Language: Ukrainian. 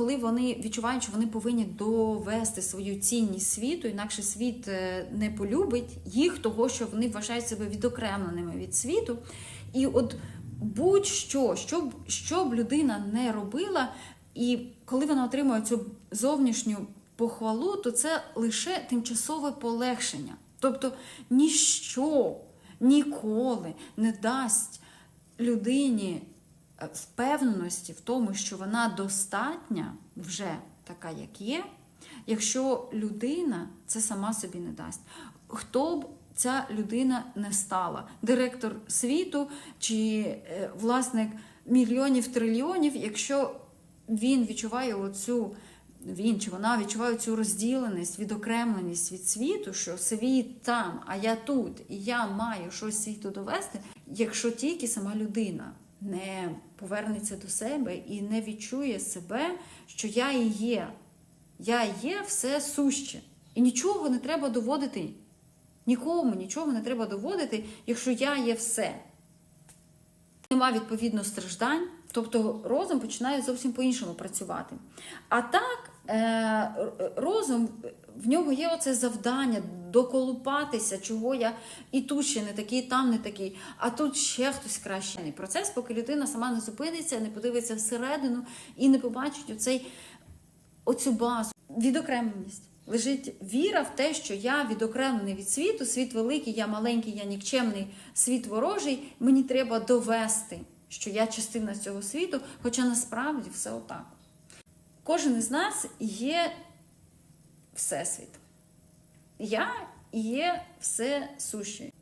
коли вони відчувають, що вони повинні довести свою цінність світу, інакше світ е, не полюбить їх, того, що вони вважають себе відокремленими від світу. І от будь-що, що б, людина не робила, і коли вона отримує цю зовнішню похвалу, то це лише тимчасове полегшення. Тобто ніщо ніколи не дасть людині впевненості в тому, що вона достатня вже така, як є, якщо людина це сама собі не дасть. Хто б ця людина не стала? Директор світу чи е, власник мільйонів трильйонів, якщо він відчуває оцю. Він чи вона відчуває цю розділеність, відокремленість від світу, що світ там, а я тут, і я маю щось світу довести, якщо тільки сама людина не повернеться до себе і не відчує себе, що я і є. Я є все суще. І нічого не треба доводити. Нікому нічого не треба доводити, якщо я є все. Нема відповідно страждань, тобто розум починає зовсім по-іншому працювати. А так, е, розум, в нього є оце завдання доколупатися, чого я і тут ще не такий, там не такий, а тут ще хтось кращий. Процес, поки людина сама не зупиниться, не подивиться всередину і не побачить оцей, оцю базу, відокремленість. Лежить віра в те, що я відокремлений від світу, світ великий, я маленький, я нікчемний, світ ворожий. Мені треба довести, що я частина цього світу, хоча насправді все отак. Кожен із нас є всесвіт. Я є все суще.